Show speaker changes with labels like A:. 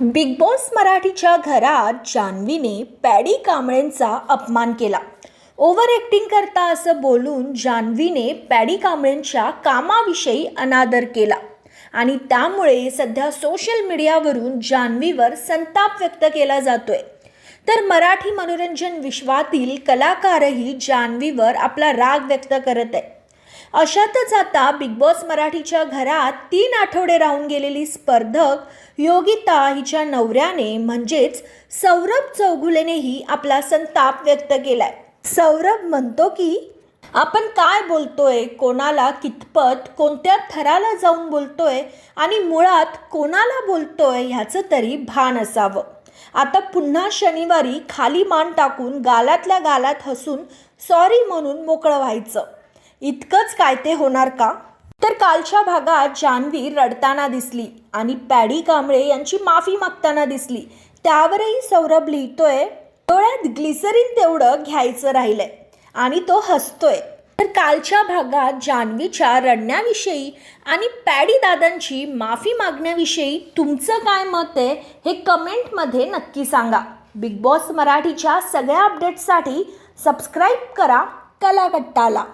A: Big boss मराठीच्या घरात जान्हवीने paddy कांबळेंचा अपमान केला. ओव्हर ॲक्टिंग करता असं बोलून जान्हवीने पॅडी कांबळेंच्या कामाविषयी अनादर केला. आणि त्यामुळे सध्या सोशल मीडियावरून जान्हवीवर संताप व्यक्त केला जातोय. तर मराठी मनोरंजन विश्वातील कलाकारही जान्हवीवर आपला राग व्यक्त करत आहे अशातच आता बिग बॉस मराठीच्या घरात तीन आठवडे राहून गेलेली स्पर्धक योगिता हिच्या नवऱ्याने म्हणजेच सौरभ चौघुलेनेही आपला संताप व्यक्त केलाय. सौरभ म्हणतो की आपण काय बोलतोय कोणाला कितपत कोणत्या थराला जाऊन बोलतोय आणि मुळात कोणाला बोलतोय ह्याचं तरी भान असावं. आता पुन्हा शनिवारी खाली मान टाकून गालातल्या गालात हसून सॉरी म्हणून मोकळं व्हायचं. इतकंच काय ते होणार का? तर कालच्या भागात जान्हवी रडताना दिसली आणि पॅडी कांबळे यांची माफी मागताना दिसली. त्यावरही सौरभ लिहितोय डोळ्यात ग्लिसरीन तेवढं घ्यायचं राहिलंय आणि तो हसतोय. तर कालच्या भागात जान्हवीच्या रडण्याविषयी आणि पॅडी दादांची माफी मागण्याविषयी तुमचं काय मत आहे हे कमेंटमध्ये नक्की सांगा. बिग बॉस मराठीच्या सगळ्या अपडेट्ससाठी सबस्क्राईब करा कलाकट्टाला.